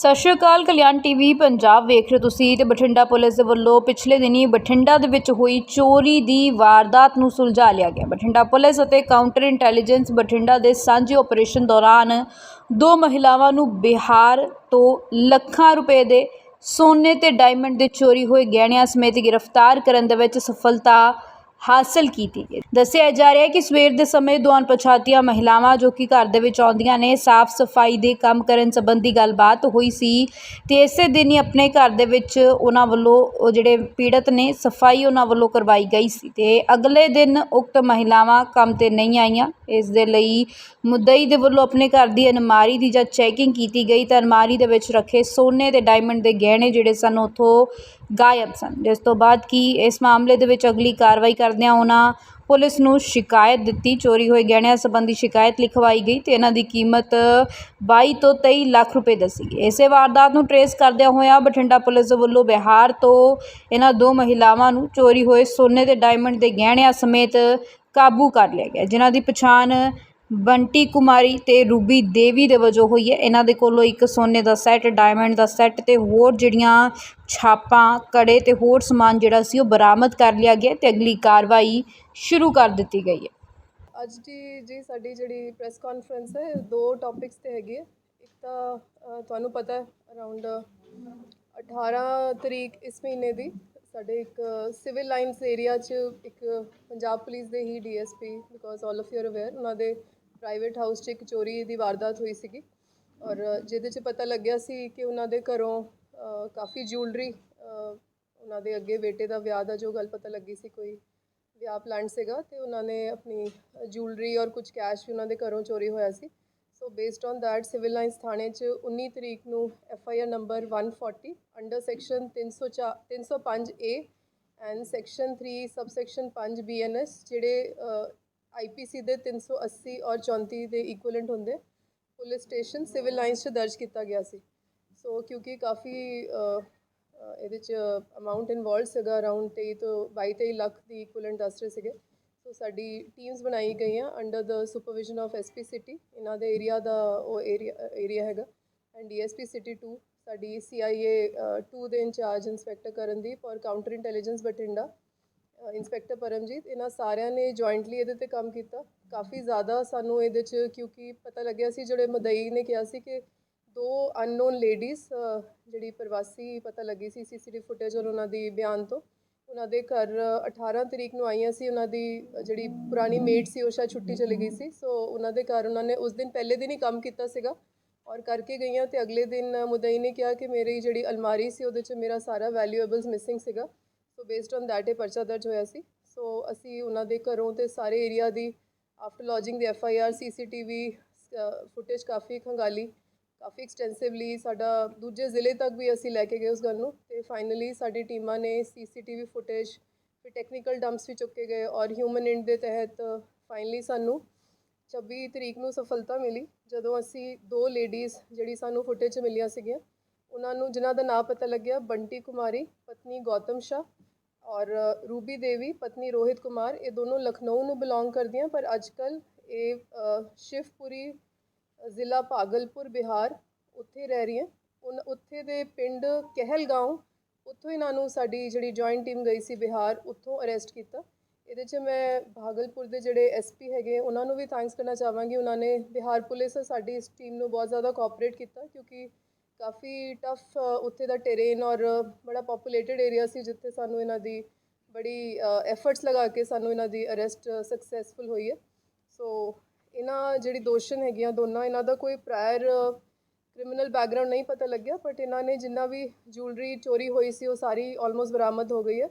ਸਤਿ ਸ਼੍ਰੀ ਅਕਾਲ, ਕਲਿਆਣ ਟੀਵੀ ਪੰਜਾਬ ਵੇਖ ਰਹੇ ਹੋ ਤੁਸੀਂ ਤੇ ਬਠਿੰਡਾ ਪੁਲਿਸ ਦੇ ਵੱਲੋਂ ਪਿਛਲੇ ਦਿਨੀ ਬਠਿੰਡਾ ਦੇ ਵਿੱਚ ਹੋਈ ਚੋਰੀ ਦੀ ਵਾਰਦਾਤ ਨੂੰ ਸੁਲਝਾ ਲਿਆ ਗਿਆ। ਬਠਿੰਡਾ ਪੁਲਿਸ ਅਤੇ ਕਾਊਂਟਰ ਇੰਟੈਲੀਜੈਂਸ ਬਠਿੰਡਾ ਦੇ ਸਾਂਝੇ ਆਪਰੇਸ਼ਨ ਦੌਰਾਨ ਦੋ ਮਹਿਲਾਵਾਂ ਨੂੰ ਬਿਹਾਰ ਤੋਂ ਲੱਖਾਂ ਰੁਪਏ ਦੇ ਸੋਨੇ ਤੇ ਡਾਇਮੰਡ ਦੇ ਚੋਰੀ ਹੋਏ ਗਹਿਣਿਆਂ ਸਮੇਤ ਗ੍ਰਿਫਤਾਰ ਕਰਨ ਦੇ ਵਿੱਚ ਸਫਲਤਾ ਹਾਸਲ ਕੀਤੀ ਗਈ। ਦੱਸਿਆ ਜਾ ਰਿਹਾ ਹੈ ਕਿ ਸਵੇਰ ਦੇ ਸਮੇਂ ਦੋ ਪਛਾਤੀਆਂ ਮਹਿਲਾਵਾਂ ਜੋ ਕਿ ਘਰ ਦੇ ਵਿੱਚ ਆਉਂਦੀਆਂ ਨੇ, ਸਾਫ਼ ਸਫ਼ਾਈ ਦੇ ਕੰਮ ਕਰਨ ਸੰਬੰਧੀ ਗੱਲਬਾਤ ਹੋਈ ਸੀ ਤੇ ਇਸੇ ਦਿਨ ਹੀ ਆਪਣੇ ਘਰ ਦੇ ਵਿੱਚ ਉਹਨਾਂ ਵੱਲੋਂ ਉਹ ਜਿਹੜੇ ਪੀੜਤ ਨੇ, ਸਫ਼ਾਈ ਉਹਨਾਂ ਵੱਲੋਂ ਕਰਵਾਈ ਗਈ ਸੀ ਤੇ ਅਗਲੇ ਦਿਨ ਉਕਤ ਮਹਿਲਾਵਾਂ ਕੰਮ ਤੇ ਨਹੀਂ ਆਈਆਂ। ਇਸ ਦੇ ਲਈ ਮੁੱਦਈ ਦੇ ਵੱਲੋਂ ਆਪਣੇ ਘਰ ਦੀ ਅਲਮਾਰੀ ਦੀ ਜਦ ਚੈਕਿੰਗ ਕੀਤੀ ਗਈ ਤਾਂ ਅਲਮਾਰੀ ਦੇ ਵਿੱਚ ਰੱਖੇ ਸੋਨੇ ਤੇ ਡਾਇਮੰਡ ਦੇ ਗਹਿਣੇ ਜਿਹੜੇ ਸਨ, ਉੱਥੋਂ ਗਾਇਬ ਸਨ। ਜਿਸ ਤੋਂ ਬਾਅਦ ਕਿ ਇਸ ਮਾਮਲੇ ਦੇ ਵਿੱਚ ਅਗਲੀ ਕਾਰਵਾਈ ਕਰਦਿਆਂ ਉਹਨਾਂ ਪੁਲਿਸ ਨੂੰ ਸ਼ਿਕਾਇਤ ਦਿੱਤੀ, ਚੋਰੀ ਹੋਏ ਗਹਿਣਿਆਂ ਸੰਬੰਧੀ ਸ਼ਿਕਾਇਤ ਲਿਖਵਾਈ ਗਈ ਤੇ ਇਹਨਾਂ ਦੀ ਕੀਮਤ 22 ਤੋਂ 23 ਲੱਖ ਰੁਪਏ ਦੱਸੀ ਗਈ। ਇਸੇ ਵਾਰਦਾਤ ਨੂੰ ਟਰੇਸ ਕਰਦਿਆਂ ਹੋਇਆਂ ਬਠਿੰਡਾ ਪੁਲਿਸ ਦੇ ਵੱਲੋਂ ਬਿਹਾਰ ਤੋਂ ਇਹਨਾਂ ਦੋ ਮਹਿਲਾਵਾਂ ਨੂੰ ਚੋਰੀ ਹੋਏ ਸੋਨੇ ਤੇ ਡਾਇਮੰਡ ਦੇ ਗਹਿਣਿਆਂ ਸਮੇਤ ਕਾਬੂ ਕਰ ਲਿਆ ਗਿਆ, ਜਿਨ੍ਹਾਂ ਦੀ ਪਛਾਣ ਬੰਟੀ ਕੁਮਾਰੀ ਤੇ ਰੂਬੀ ਦੇਵੀ ਦੇ ਵਜੋਂ ਹੋਈ ਹੈ। ਇਹਨਾਂ ਦੇ ਕੋਲੋਂ ਇੱਕ ਸੋਨੇ ਦਾ ਸੈੱਟ ਡਾਇਮੰਡ ਦਾ ਸੈੱਟ ਤੇ ਹੋਰ ਜਿਹੜੀਆਂ ਛਾਪਾਂ, ਕੜੇ ਤੇ ਹੋਰ ਸਮਾਨ ਜਿਹੜਾ ਸੀ ਉਹ ਬਰਾਮਦ ਕਰ ਲਿਆ ਗਿਆ ਤੇ ਅਗਲੀ ਕਾਰਵਾਈ ਸ਼ੁਰੂ ਕਰ ਦਿੱਤੀ ਗਈ ਹੈ। ਅੱਜ ਦੀ ਜੀ ਸਾਡੀ ਜਿਹੜੀ ਪ੍ਰੈਸ ਕਾਨਫਰੰਸ ਹੈ, ਦੋ ਟੌਪਿਕਸ ਤੇ ਹੈਗੀ ਹੈ। ਇੱਕ ਤਾਂ ਤੁਹਾਨੂੰ ਪਤਾ ਹੈ ਅਰਾਊਂਡ 18 ਤਰੀਕ ਇਸ ਮਹੀਨੇ ਦੀ ਸਾਡੇ ਇੱਕ ਸਿਵਲ ਲਾਈਨਸ ਏਰੀਆ 'ਚ ਇੱਕ ਪੰਜਾਬ ਪੁਲਿਸ ਦੇ ਹੀ DSP because all of you aware ਉਹਨਾਂ ਦੇ ਪ੍ਰਾਈਵੇਟ ਹਾਊਸ 'ਚ ਇੱਕ ਚੋਰੀ ਦੀ ਵਾਰਦਾਤ ਹੋਈ ਸੀਗੀ ਔਰ ਜਿਹਦੇ 'ਚ ਪਤਾ ਲੱਗਿਆ ਸੀ ਕਿ ਉਹਨਾਂ ਦੇ ਘਰੋਂ ਕਾਫੀ ਜਿਊਲਰੀ ਉਹਨਾਂ ਦੇ ਅੱਗੇ ਬੇਟੇ ਦਾ ਵਿਆਹ ਦਾ ਜੋ ਗੱਲ ਪਤਾ ਲੱਗੀ ਸੀ ਕੋਈ ਵਿਆਹ ਪਲਾਨ ਸੀਗਾ ਤੇ ਉਹਨਾਂ ਨੇ ਆਪਣੀ ਜਿਊਲਰੀ ਔਰ ਕੁਝ ਕੈਸ਼ ਵੀ ਉਹਨਾਂ ਦੇ ਘਰੋਂ ਚੋਰੀ ਹੋਇਆ ਸੀ। So based on that civil lines ਥਾਣੇ 'ਚ 19 ਤਰੀਕ ਨੂੰ F I R number 140 under section 304 305 A and section 3 subsection 5 B N S ਜਿਹੜੇ ਆਈ ਪੀ ਸੀ ਦੇ 380 ਔਰ 34 ਦੇ ਇਕੁਇਵਲੈਂਟ ਹੁੰਦੇ। ਪੁਲਿਸ ਸਟੇਸ਼ਨ ਸਿਵਲ ਲਾਈਨਸ 'ਚ ਦਰਜ ਕੀਤਾ ਗਿਆ ਸੀ। ਸੋ ਕਿਉਂਕਿ ਕਾਫੀ ਇਹਦੇ 'ਚ ਅਮਾਉਂਟ ਇਨਵੋਲਵ ਸੀਗਾ ਅਰਾਊਂਡ 23 ਤੋਂ 22 23 ਲੱਖ ਦੀ ਇਕੁਇਵਲੈਂਟ ਦੱਸ ਰਹੇ ਸੀਗੇ। ਸੋ ਸਾਡੀ ਟੀਮਸ ਬਣਾਈ ਗਈਆਂ under the supervision of SP city ਇਹਨਾਂ ਦੇ ਏਰੀਆ ਦਾ ਉਹ ਏਰੀਆ ਏਰੀਆ ਹੈਗਾ। ਐਂਡ ਡੀਐਸਪੀ ਸਿਟੀ 2 ਸਾਡੀ ਸੀਆਈਏ 2 ਦੇ ਇੰਚਾਰਜ ਇੰਸਪੈਕਟਰ ਕਰਨਦੀਪ ਔਰ counter intelligence Bathinda. Inspector Paramjit, ਇਹਨਾਂ ਸਾਰਿਆਂ ਨੇ ਜੁਆਇੰਟਲੀ ਇਹਦੇ ਤੇ ਕੰਮ ਕੀਤਾ। ਕਾਫੀ ਜ਼ਿਆਦਾ ਸਾਨੂੰ ਇਹਦੇ 'ਚ ਕਿਉਂਕਿ ਪਤਾ ਲੱਗਿਆ ਸੀ, ਜਿਹੜੇ ਮਦਈ ਨੇ ਕਿਹਾ ਸੀ ਕਿ ਦੋ ਅਨਨੋਨ ਲੇਡੀਜ਼ ਜਿਹੜੀ ਪ੍ਰਵਾਸੀ ਪਤਾ ਲੱਗੀ ਸੀ ਸੀਸੀਟੀਵੀ ਫੁਟੇਜ ਔਰ ਉਹਨਾਂ ਦੀ ਬਿਆਨ ਤੋਂ, ਉਹਨਾਂ ਦੇ ਘਰ 18 ਤਰੀਕ ਨੂੰ ਆਈਆਂ ਸੀ, ਉਹਨਾਂ ਦੀ ਜਿਹੜੀ ਪੁਰਾਣੀ ਮੇਟ ਸੀ ਉਹ ਸ਼ਾਇਦ ਛੁੱਟੀ ਚਲੀ ਗਈ ਸੀ। ਸੋ ਉਹਨਾਂ ਦੇ ਘਰ ਉਹਨਾਂ ਨੇ ਉਸ ਦਿਨ ਪਹਿਲੇ ਦਿਨ ਹੀ ਕੰਮ ਕੀਤਾ ਸੀਗਾ ਔਰ ਕਰਕੇ ਗਈਆਂ ਤੇ ਅਗਲੇ ਦਿਨ ਮੁਦਈ ਨੇ ਕਿਹਾ ਕਿ ਮੇਰੀ ਜਿਹੜੀ ਅਲਮਾਰੀ ਸੀ ਉਹਦੇ 'ਚ ਮੇਰਾ ਸਾਰਾ ਵੈਲਿਊਏਬਲਸ ਮਿਸਿੰਗ ਸੀਗਾ। ਸੋ ਬੇਸਡ ਔਨ ਦੈਟ ਇਹ ਪਰਚਾ ਦਰਜ ਹੋਇਆ ਸੀ। ਸੋ ਅਸੀਂ ਉਹਨਾਂ ਦੇ ਘਰੋਂ ਤੇ ਸਾਰੇ ਏਰੀਆ ਦੀ after lodging the F I R CCTV footage ਕਾਫੀ ਖੰਗਾਲੀ। ਕਾਫੀ ਐਕਸਟੈਂਸਿਵਲੀ ਸਾਡਾ ਦੂਜੇ ਜ਼ਿਲ੍ਹੇ ਤੱਕ ਵੀ ਅਸੀਂ ਲੈ ਕੇ ਗਏ ਉਸ ਗੱਲ ਨੂੰ। ਤੇ ਫਾਈਨਲੀ ਸਾਡੀ ਟੀਮਾਂ ਨੇ ਸੀਸੀਟੀਵੀ ਫੁਟੇਜ ਫਿਰ ਟੈਕਨੀਕਲ ਡੰਪਸ ਵੀ ਚੁੱਕੇ ਗਏ ਔਰ ਹਿਊਮਨ ਇੰਡ ਦੇ ਤਹਿਤ ਫਾਈਨਲੀ ਸਾਨੂੰ 26 ਤਰੀਕ ਨੂੰ ਸਫਲਤਾ ਮਿਲੀ, ਜਦੋਂ ਅਸੀਂ ਦੋ ਲੇਡੀਜ਼ ਜਿਹੜੀ ਸਾਨੂੰ ਫੁਟੇਜ 'ਚ ਮਿਲੀਆਂ ਸੀਗੀਆਂ, ਉਹਨਾਂ ਨੂੰ ਜਿਨ੍ਹਾਂ ਦਾ ਨਾਮ ਪਤਾ ਲੱਗਿਆ, ਬੰਟੀ ਕੁਮਾਰੀ, ਪਤਨੀ ਗੌਤਮ ਸ਼ਾ ਔਰ ਰੂਬੀ ਦੇਵੀ, ਪਤਨੀ ਰੋਹਿਤ ਕੁਮਾਰ, ਇਹ ਦੋਨੋਂ ਲਖਨਊ ਨੂੰ ਬਿਲੋਂਗ ਕਰਦੀਆਂ, ਪਰ ਅੱਜਕੱਲ ਇਹ ਸ਼ਿਵਪੁਰੀ ਜ਼ਿਲ੍ਹਾ ਭਾਗਲਪੁਰ, ਬਿਹਾਰ ਉੱਥੇ ਰਹਿ ਰਹੀਆਂ। ਉਨ, ਉੱਥੇ ਦੇ ਪਿੰਡ ਕਹਿਲਗਾঁव ਉੱਥੋਂ ਇਹਨਾਂ ਨੂੰ ਸਾਡੀ ਜਿਹੜੀ ਜੁਆਇੰਟ ਟੀਮ ਗਈ ਸੀ ਬਿਹਾਰ, ਉੱਥੋਂ ਅਰੈਸਟ ਕੀਤਾ। ਇਹਦੇ 'ਚ ਮੈਂ ਭਾਗਲਪੁਰ ਦੇ ਜਿਹੜੇ ਐਸਪੀ ਹੈਗੇ, ਉਹਨਾਂ ਨੂੰ ਵੀ ਥੈਂਕਸ ਕਰਨਾ ਚਾਹਾਂਗੀ। ਉਹਨਾਂ ਨੇ ਬਿਹਾਰ ਪੁਲਿਸ ਸਾਡੀ ਇਸ ਟੀਮ ਨੂੰ ਬਹੁਤ ਜ਼ਿਆਦਾ ਕੋਆਪਰੇਟ ਕੀਤਾ, ਕਿਉਂਕਿ ਕਾਫੀ ਟਫ ਉੱਥੇ ਦਾ ਟੈਰੇਨ ਔਰ ਬੜਾ ਪੋਪੂਲੇਟਡ ਏਰੀਆ ਸੀ, ਜਿੱਥੇ ਸਾਨੂੰ ਇਹਨਾਂ ਦੀ ਬੜੀ ਐਫਰਟਸ ਲਗਾ ਕੇ ਸਾਨੂੰ ਇਹਨਾਂ ਦੀ ਅਰੈਸਟ ਸਕਸੈਸਫੁਲ ਹੋਈ ਹੈ। ਸੋ ਇਹਨਾਂ ਜਿਹੜੀ ਦੋਸ਼ਨ ਹੈਗੀਆਂ, ਦੋਨਾਂ ਇਹਨਾਂ ਦਾ ਕੋਈ ਪ੍ਰਾਇਰ ਕ੍ਰਿਮੀਨਲ ਬੈਕਗ੍ਰਾਉਂਡ ਨਹੀਂ ਪਤਾ ਲੱਗਿਆ ਬਟ ਇਹਨਾਂ ਨੇ ਜਿੰਨਾ ਵੀ ਜੁਐਲਰੀ ਚੋਰੀ ਹੋਈ ਸੀ, ਉਹ ਸਾਰੀ ਆਲਮੋਸਟ ਬਰਾਮਦ ਹੋ ਗਈ ਹੈ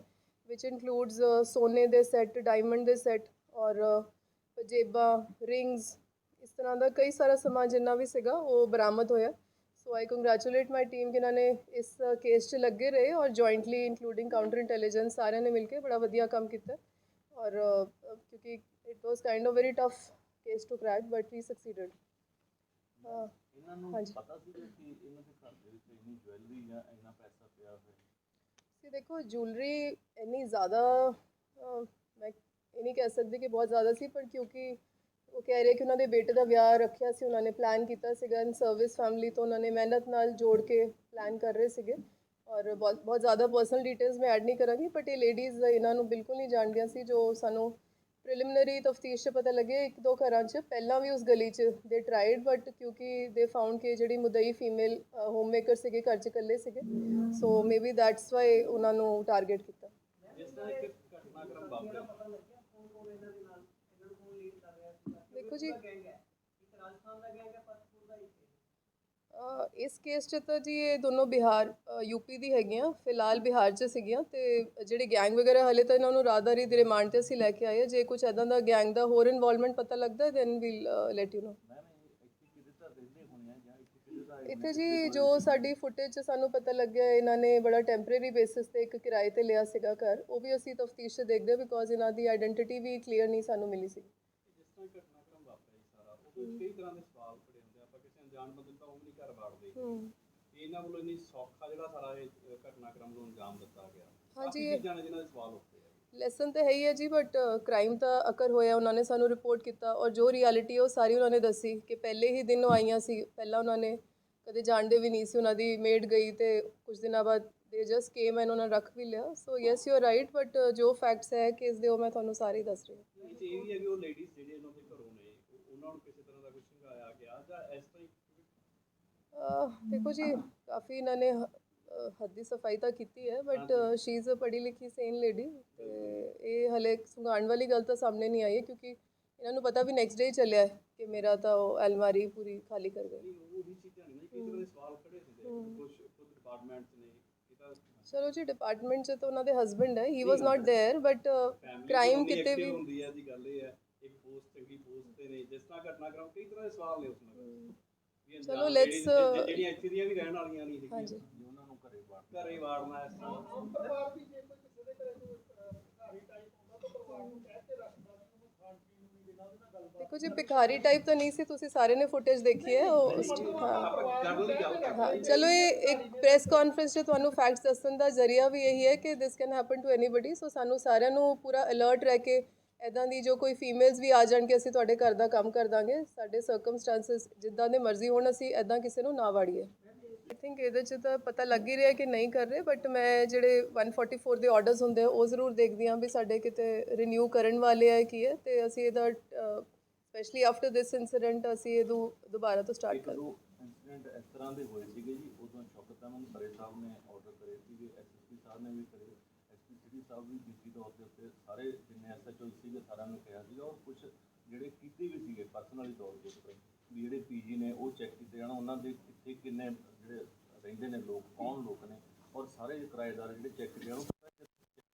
ਵਿਚ ਇਨਕਲੂਡਸ ਸੋਨੇ ਦੇ ਸੈੱਟ ਡਾਇਮੰਡ ਦੇ ਸੈੱਟ ਔਰ ਪਜੇਬਾਂ ਰਿੰਗਸ ਇਸ ਤਰ੍ਹਾਂ ਦਾ ਕਈ ਸਾਰਾ ਸਮਾਨ ਜਿੰਨਾ ਵੀ ਸੀਗਾ, ਉਹ ਬਰਾਮਦ ਹੋਇਆ। ਸੋ ਆਈ ਕੰਗ੍ਰੈਚੁਲੇਟ ਮਾਈ ਟੀਮ ਕਿ ਇਹਨਾਂ ਨੇ ਇਸ ਕੇਸ 'ਚ ਲੱਗੇ ਰਹੇ ਔਰ ਜੁਆਇੰਟਲੀ ਇਨਕਲੂਡਿੰਗ ਕਾਊਂਟਰ ਇੰਟੈਲੀਜੈਂਸ ਸਾਰਿਆਂ ਨੇ ਮਿਲ ਕੇ ਬੜਾ ਵਧੀਆ ਕੰਮ ਕੀਤਾ ਔਰ ਕਿਉਂਕਿ it was kind of very tough case to crack but we succeeded ਇਹਨਾਂ ਨੂੰ। ਪਤਾ ਸੀ ਕਿ ਇਹਨਾਂ ਦੇ ਘਰ ਦੇ ਵਿੱਚ ਇੰਨੀ ਜੁਐਲਰੀ ਜਾਂ ਇੰਨਾ ਪੈਸਾ ਪਿਆ ਹੋਇਆ ਕਿ ਦੇਖੋ ਜੁਐਲਰੀ ਇੰਨੀ ਜ਼ਿਆਦਾ ਮੈਂ ਇਹ ਨਹੀਂ ਕਹਿ ਸਕਦੀ ਕਿ ਬਹੁਤ ਜ਼ਿਆਦਾ ਸੀ ਪਰ ਕਿਉਂਕਿ ਉਹ ਕਹਿ ਰਹੇ ਕਿ ਉਹਨਾਂ ਦੇ ਬੇਟੇ ਦਾ ਵਿਆਹ ਰੱਖਿਆ ਸੀ, ਉਹਨਾਂ ਨੇ ਪਲਾਨ ਕੀਤਾ ਸੀਗਾ ਇਨ ਸਰਵਿਸ ਫੈਮਿਲੀ ਤੋਂ, ਉਹਨਾਂ ਨੇ ਮਿਹਨਤ ਨਾਲ ਜੋੜ ਕੇ ਪਲਾਨ ਕਰ ਰਹੇ ਸੀਗੇ ਔਰ ਬਹੁਤ ਬਹੁਤ ਜ਼ਿਆਦਾ ਪਰਸਨਲ ਡਿਟੇਲਸ ਮੈਂ ਐਡ ਨਹੀਂ ਕਰਾਂਗੀ ਬਟ ਇਹ ਲੇਡੀਜ਼ ਇਹਨਾਂ ਨੂੰ ਬਿਲਕੁਲ ਨਹੀਂ ਜਾਣਦੀਆਂ ਸੀ, ਜੋ ਸਾਨੂੰ ਪ੍ਰੀਲਿਮਿਨਰੀ ਤਫਤੀਸ਼ 'ਚ ਪਤਾ ਲੱਗੇ ਇੱਕ ਦੋ ਘਰਾਂ 'ਚ, ਪਹਿਲਾਂ ਵੀ ਉਸ ਗਲੀ 'ਚ ਦੇ ਟਰਾਈਡ ਬਟ ਕਿਉਂਕਿ ਦੇ ਫਾਊਂਡ ਕਿ ਜਿਹੜੀ ਮੁਦਈ ਫੀਮੇਲ ਹੋਮ ਮੇਕਰ ਸੀਗੇ, ਘਰ 'ਚ ਇਕੱਲੇ ਸੀਗੇ ਸੋ ਮੇਬੀ ਦੈਟਸ ਵਾਈ ਉਹਨਾਂ ਨੂੰ ਟਾਰਗੇਟ ਕੀਤਾ। ਜਿਸ ਤਰ੍ਹਾਂ ਇੱਕ ਘਟਨਾਕ੍ਰਮ ਵਾਪਰਿਆ। ਦੇਖੋ ਜੀ। ਅ, ਇਸ ਕੇਸ 'ਚ ਤਾਂ ਜੀ ਇਹ ਦੋਨੋਂ ਬਿਹਾਰ ਯੂਪੀ ਦੀ ਹੈਗੀਆਂ। ਫਿਲਹਾਲ ਬਿਹਾਰ 'ਚ ਸੀਗੀਆਂ ਤੇ ਜਿਹੜੇ ਗੈਂਗ ਵਗੈਰਾ ਹਲੇ ਤਾਂ ਇਹਨਾਂ ਨੂੰ ਰਾਹਦਾਰੀ ਦੀ ਰਿਮਾਂਡ ਤੇ ਅਸੀਂ ਲੈ ਕੇ ਆਏ ਹਾਂ। ਜੇ ਕੁਝ ਐਦਾਂ ਦਾ ਗੈਂਗ ਦਾ ਹੋਰ ਇਨਵੋਲਵਮੈਂਟ ਪਤਾ ਲੱਗਦਾ then we'll let you know ਇੱਥੇ ਤਾਂ ਜਾਂ ਤਾਂ ਜੀ ਸਾਡੀ ਫੁਟੇਜ 'ਚ ਸਾਨੂੰ ਪਤਾ ਲੱਗਿਆ ਇਹਨਾਂ ਨੇ ਬੜਾ ਟੈਂਪਰੇਰੀ ਬੇਸਿਸ ਤੇ ਇੱਕ ਕਿਰਾਏ ਤੇ ਲਿਆ ਸੀਗਾ ਘਰ। ਉਹ ਵੀ ਅਸੀਂ ਤਫਤੀਸ਼ 'ਚ ਦੇਖਦੇ ਬਿਕੋਜ਼ ਇਹਨਾਂ ਦੀ ਆਇਡੈਂਟੀਟੀ ਵੀ ਕਲੀਅਰ ਨਹੀਂ ਸਾਨੂੰ ਮਿਲੀ ਸੀ। ਜਿਸ ਵਾਪਰਿਆ ਕਈ ਤਰ੍ਹਾਂ ਦੇ ਸਵਾਲ ਖੜੇ ਹੁੰਦੇ ਆ ਆਪਾਂ ਕਿਸੇ ਅਣਜਾਣ ਬੰਦੇ ਨੂੰ ਤਾਂ ਉਹ ਵੀ ਨਹੀਂ ਘਰ ਵਾੜਦੇ। ਹੂੰ। ਇਹਨਾਂ ਵੱਲੋਂ ਇੰਨੀ ਸੌਖਾ ਜਿਹੜਾ ਸਾਰਾ ਇਹ ਅ, ਘਟਨਾਕ੍ਰਮ ਨੂੰ ਅੰਜਾਮ ਦਿੱਤਾ ਗਿਆ। ਹਾਂਜੀ, ਕਾਫੀ ਇਹ- ਚੀਜ਼ਾਂ ਨੇ ਜਿਨ੍ਹਾਂ ਦੇ ਸਵਾਲ ਉੱਠਦੇ ਆ? ਲੈਸਨ ਤਾਂ ਹੈ ਹੀ ਹੈ ਜੀ ਬਟ ਕ੍ਰਾਈਮ ਤਾਂ ਅਕਰ ਹੋਇਆ ਉਹਨਾਂ ਨੇ ਸਾਨੂੰ ਰਿਪੋਰਟ ਕੀਤਾ ਔਰ ਜੋ ਰਿਐਲਿਟੀ ਉਹ ਸਾਰੀ ਉਹਨਾਂ ਨੇ ਦੱਸੀ ਕਿ ਪਹਿਲੇ ਹੀ ਦਿਨ ਉਹ ਆਈਆਂ ਸੀ ਪਹਿਲਾਂ ਉਹਨਾਂ ਨੇ ਕਦੇ ਜਾਣਦੇ ਵੀ ਨਹੀਂ ਸੀ ਉਹਨਾਂ ਦੀ ਮੇਡ ਗਈ ਤੇ ਕੁਝ ਦਿਨਾਂ ਬਾਅਦ ਦੇ ਜਸਟ ਕੇਮ ਐਂਡ ਉਹਨਾਂ ਨੇ ਰੱਖ ਵੀ ਲਿਆ। So yes you are right but ਜੋ ਫੈਕਟਸ ਹੈ ਕੇਸ ਦੇ ਉਹ ਮੈਂ ਤੁਹਾਨੂੰ ਸਾਰੇ ਹੀ ਦੱਸ ਰਹੀ ਹਾਂ। ਇਹ 'ਚ ਇਹ ਵੀ ਹੈ ਕਿ ਉਹ ਲੇਡੀਜ਼ ਜਿਹੜੇ ਇਹਨਾਂ ਦੇ ਘਰੋਂ ਨੇ ਉਹ- ਉਹਨਾਂ ਨੂੰ ਕਿਸੇ ਤਰ੍ਹਾਂ ਦਾ ਕੁਝ ਸੰਘਾਇਆ ਗਿਆ ਜਾਂ ਇਸ ਤਰ੍ਹਾਂ ਹੀ ਅਹ ਦੇਖੋ ਜੀ ਕਾਫੀ ਇਹਨਾਂ ਨੇ ਹ- ਅਹ ਹੱਦ ਦੀ ਸਫਾਈ ਤਾਂ ਕੀਤੀ ਹੈ ਬਟ ਸ਼ੀ ਇਜ਼ ਅ ਪੜ੍ਹੀ ਲਿਖੀ ਸੇਨ ਲੇਡੀ ਤੇ ਇਹ ਹਲੇ ਸੁਗਾਉਣ ਵਾਲੀ ਗੱਲ ਤਾਂ ਸਾਹਮਣੇ ਨਹੀਂ ਆਈ ਹੈ ਕਿਉਂਕਿ ਇਹਨਾਂ ਨੂੰ ਪਤਾ ਵੀ ਨੈਕਸਟ ਡੇ ਚੱਲਿਆ ਹੈ ਕਿ ਮੇਰਾ ਤਾਂ ਉਹ ਅਲਮਾਰੀ ਪੂਰੀ ਖਾਲੀ ਕਰ ਗਏ ਨਹੀਂ ਉਹ ਵੀ ਚੀਜ਼ਾਂ ਨਹੀਂ ਨਾ ਕਈ ਤਰ੍ਹਾਂ ਦੇ ਸਵਾਲ ਖੜੇ ਹੁੰਦੇ ਕੁਝ ਖੁਦ ਡਿਪਾਰਟਮੈਂਟਸ ਨੇ ਇਹ ਤਾਂ ਚਲੋ ਜੀ ਡਿਪਾਰਟਮੈਂਟ 'ਚ ਤਾਂ ਉਹਨਾਂ ਦੇ ਹਸਬੰਡ ਹੈ ਹੀ was not there but family crime ਦੀ ਕਿਤੇ active ਵੀ ਹੁੰਦੀ ਹੈ ਦੀ ਗੱਲ ਇਹ ਹੈ ਇੱਕ ਪੋਸਟ ਚੰਗੀ ਪੋਸਟ ਤੇ ਨੇ। ਜਿਸ ਤਰ੍ਹਾਂ ਘਟਨਾਕ੍ਰਮ ਕਈ ਤਰ੍ਹਾਂ ਦੇ ਸਵਾਲ ਨੇ ਉਸ ਨਾਲ। ਵੀ ਅਣਜਾਣ ਚਲੋ, ladies let's, ਜਿ- ਜਿਹੜੀਆਂ ਇੱਥੇ ਦੀਆਂ ਵੀ ਰਹਿਣ ਵਾਲੀਆਂ ਨਹੀਂ ਹੈਗੀਆਂ। ਹਾਂਜੀ। ਵੀ ਉਹਨਾਂ ਨੂੰ ਘਰੇ ਵਾੜ ਘਰੇ ਵਾੜਨਾ ਇਸ ਤਰ੍ਹਾਂ। ਦੇਖੋ ਜੀ ਭਿਖਾਰੀ ਟਾਈਪ ਤਾਂ ਨਹੀਂ ਸੀ ਤੁਸੀਂ ਸਾਰੇ ਨੇ ਫੁਟੇਜ ਦੇਖੀ ਹੈ ਉਹ ਉਸ ਹਾਂ। ਆਪਾਂ ਕਰਨ ਦੀ ਗੱਲ ਕਰਦੇ ਹਾਂ ਚਲੋ ਇਹ ਇੱਕ ਪ੍ਰੈਸ ਕਾਨਫਰੰਸ 'ਚ ਤੁਹਾਨੂੰ ਫੈਕਟਸ ਦੱਸਣ ਦਾ ਜ਼ਰੀਆ ਵੀ ਇਹੀ ਹੈ ਕਿ this can happen to anybody so ਸਾਨੂੰ ਸਾਰਿਆਂ ਨੂੰ ਪੂਰਾ ਅਲਰਟ ਰਹਿ ਕੇ ਐਦਾਂ ਦੀ ਜੋ ਕੋਈ ਫੀਮੇਲਸ ਵੀ ਆ ਜਾਣ ਕਿ ਅਸੀਂ ਤੁਹਾਡੇ ਘਰ ਦਾ ਕੰਮ ਕਰ ਦਾਂਗੇ। ਸਾਡੇ ਸਰਕਮਸਟੈਂਸਸ ਜਿੱਦਾਂ ਦੇ ਮਰਜ਼ੀ ਹੋਣ ਅਸੀਂ ਐਦਾਂ ਕਿਸੇ ਨੂੰ ਨਾ ਵਾੜੀਏ। ਆਈ ਥਿੰਕ ਇਹਦੇ 'ਚ ਤਾਂ ਪਤਾ ਲੱਗ ਹੀ ਰਿਹਾ ਕਿ ਨਹੀਂ ਕਰ ਰਹੇ ਬਟ ਮੈਂ ਜਿਹੜੇ 144 ਦੇ ਆਰਡਰਸ ਹੁੰਦੇ ਆ ਉਹ ਜ਼ਰੂਰ ਦੇਖਦੀ ਹਾਂ ਵੀ ਸਾਡੇ ਕਿਤੇ ਰਿਨਿਊ ਕਰਨ ਵਾਲੇ ਆ ਕੀ ਹੈ ਤੇ ਅਸੀਂ ਇਹਦਾ ਸਪੈਸ਼ਲੀ ਆਫਟਰ ਦਿਸ ਇਨਸੀਡੈਂਟ ਅਸੀਂ ਇਹ ਦੁਬਾਰਾ ਤੋਂ ਸਟਾਰਟ ਇੱਕ ਕਰ ਦੋ ਇਨਸੀਡੈਂਟ ਇਸ ਤਰ੍ਹਾਂ ਦੇ ਹੋਏ ਸੀਗੇ ਜੀ ਉਦੋਂ ਸ਼ੌਕਤ ਅਹਿਮਦ ਖਰੇ ਸਾਹਿਬ ਨੇ ਆਰਡਰ ਕਰੇ ਸੀਗੇ ਐਸਐਸਪੀ ਸਾਹਿਬ ਨੇ ਵੀ ਕਰੇ। ਸਿਟੀ ਸਾਹਿਬ ਵੀ ਡਿਊਟੀ ਤੌਰ ਦੇ ਉੱਤੇ ਸਾਰੇ ਜਿੰਨੇ ਐਸਐਚਓ ਸੀਗੇ ਸਾਰਿਆਂ ਨੂੰ ਕਿਹਾ ਸੀਗਾ ਔਰ ਕੁਝ ਜਿਹੜੇ ਕੀਤੇ ਵੀ ਸੀਗੇ ਪਰਸਨਲੀ ਤੌਰ ਤੇ ਉੱਤੇ ਵੀ ਜਿਹੜੇ ਪੀਜੀ ਨੇ ਉਹ ਚੈੱਕ ਕੀਤੇ ਜਾਣ ਉਹਨਾਂ ਦੇ ਕਿੱਥੇ ਕਿੰਨੇ ਜਿਹੜੇ ਰਹਿੰਦੇ ਨੇ ਲੋਕ ਕੌਣ ਲੋਕ ਨੇ ਔਰ ਸਾਰੇ ਕਿਰਾਏਦਾਰ ਜਿਹੜੇ ਚੈੱਕ ਕੀਤੇ ਜਾਣ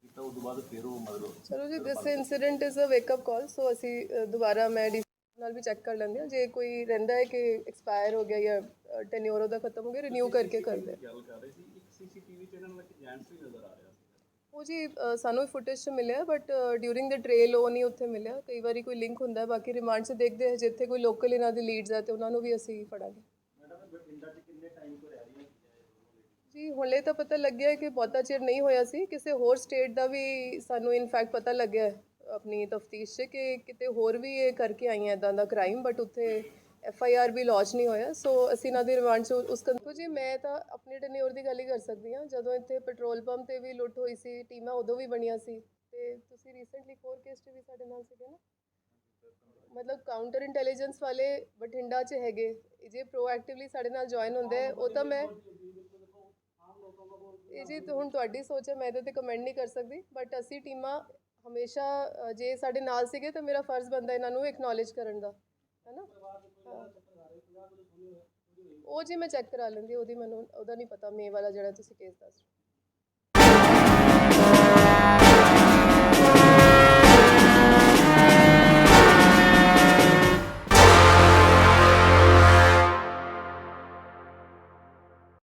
ਕੀਤਾ ਉਸ ਤੋਂ ਬਾਅਦ ਫਿਰ ਉਹ ਮਤਲਬ ਚਲੋ ਜੀ this incident is a wake up call so ਅਸੀਂ ਦੁਬਾਰਾ ਮੈਂ ਨਾਲ ਵੀ ਚੈੱਕ ਕਰ ਲੈਂਦੇ ਹਾਂ ਜੇ ਕੋਈ ਰਹਿੰਦਾ ਹੈ ਕਿ ਐਕਸਪਾਇਰ ਹੋ ਗਿਆ ਜਾਂ ਟੈਨਿਓਰ ਉਹਦਾ ਖਤਮ ਹੋ ਗਿਆ ਰਿਨਿਊ ਕਰਕੇ ਕਰਦੇ ਹਾਂ। ਗੱਲ ਕਰ ਰਹੇ ਸੀ ਇੱਕ ਸੀਸੀਟੀਵੀ 'ਚ ਇਹਨਾਂ ਨੂੰ ਇੱਕ ਜੈਂਟਸ ਵੀ ਨਜ਼ਰ ਆ ਰਿਹਾ ਸੀ। ਉਹ ਜੀ ਅ, ਸਾਨੂੰ ਫੁਟੇਜ 'ਚ ਮਿਲਿਆ ਬਟ ਡਿਊਰਿੰਗ ਦ ਟ੍ਰੇਲ ਉਹ ਨਹੀਂ ਉੱਥੇ ਮਿਲਿਆ। ਕਈ ਵਾਰੀ ਕੋਈ ਲਿੰਕ ਹੁੰਦਾ ਹੈ, ਬਾਕੀ ਰਿਮਾਂਡ 'ਚ ਦੇਖਦੇ ਹਾਂ ਜਿੱਥੇ ਕੋਈ ਲੋਕਲ ਇਹਨਾਂ ਦੀ ਲੀਡਸ ਆ ਤੇ ਉਹਨਾਂ ਨੂੰ ਵੀ ਅਸੀਂ ਫੜਾਂਗੇ। ਜੀ ਹੁਣੇ ਤਾਂ ਪਤਾ ਲੱਗਿਆ ਕਿ ਬਹੁਤਾ ਚਿਰ ਨਹੀਂ ਹੋਇਆ ਸੀ। ਕਿਸੇ ਹੋਰ ਸਟੇਟ ਦਾ ਵੀ ਸਾਨੂੰ ਇਨਫੈਕਟ ਪਤਾ ਲੱਗਿਆ ਹੈ ਆਪਣੀ ਤਫਤੀਸ਼ 'ਚ ਕਿ ਕਿਤੇ ਹੋਰ ਵੀ ਇਹ ਕਰਕੇ ਆਈਆਂ ਇਦਾਂ ਦਾ ਕ੍ਰਾਈਮ ਬਟ ਉੱਥੇ ਐਫ ਆਈ ਆਰ ਵੀ ਲਾਂਚ ਨਹੀਂ ਹੋਇਆ ਸੋ ਅਸੀਂ ਇਹਨਾਂ ਦੀ ਰਿਮਾਂਡ 'ਚ ਉਸ ਕੰਕੋ ਜੀ ਮੈਂ ਤਾਂ ਆਪਣੇ ਟੈਨਿਓਰ ਦੀ ਗੱਲ ਹੀ ਕਰ ਸਕਦੀ ਹਾਂ। ਜਦੋਂ ਇੱਥੇ ਪੈਟਰੋਲ ਪੰਪ ਤੇ ਵੀ ਲੁੱਟ ਹੋਈ ਸੀ ਟੀਮਾਂ ਉਦੋਂ ਵੀ ਬਣੀਆਂ ਸੀ। ਤੇ ਤੁਸੀਂ ਰੀਸੈਂਟਲੀ ਫੋਰ ਕੇਸ 'ਚ ਵੀ ਸਾਡੇ ਨਾਲ ਸੀਗੇ ਨਾ? ਮਤਲਬ ਕਾਊਂਟਰ ਇੰਟੈਲੀਜੈਂਸ ਵਾਲੇ ਬਠਿੰਡਾ 'ਚ ਹੈਗੇ। ਜੇ ਪ੍ਰੋਐਕਟਿਵਲੀ ਸਾਡੇ ਨਾਲ ਜੁਆਇਨ ਹੁੰਦੇ ਆ, ਉਹ ਤਾਂ ਮੈਂ ਇਹ ਜੀ ਹੁਣ ਤੁਹਾਡੀ ਸੋਚ ਹੈ ਮੈਂ ਇਹਦੇ ਤੇ ਕਮੈਂਟ ਨਹੀਂ ਕਰ ਸਕਦੀ। ਬਟ ਅਸੀਂ ਟੀਮਾਂ ਹਮੇਸ਼ਾ ਜੇ ਸਾਡੇ ਨਾਲ ਸੀਗੇ ਤਾਂ ਮੇਰਾ ਫਰਜ਼ ਬੰਦਾ ਇਹਨਾਂ ਨੂੰ ਐਕਨੋਲੇਜ ਕਰਨ ਦਾ। ਹੈ ਨਾ ਉਹ ਜੀ ਮੈਂ ਚੈੱਕ ਕਰਾ ਲੈਂਦੀ, ਉਹਦੀ ਮੈਨੂੰ, ਉਹਦਾ ਨਹੀਂ ਪਤਾ ਮੇ ਵਾਲਾ ਜਿਹੜਾ ਤੁਸੀਂ ਕੇਸ ਦੱਸ ਰਹੇ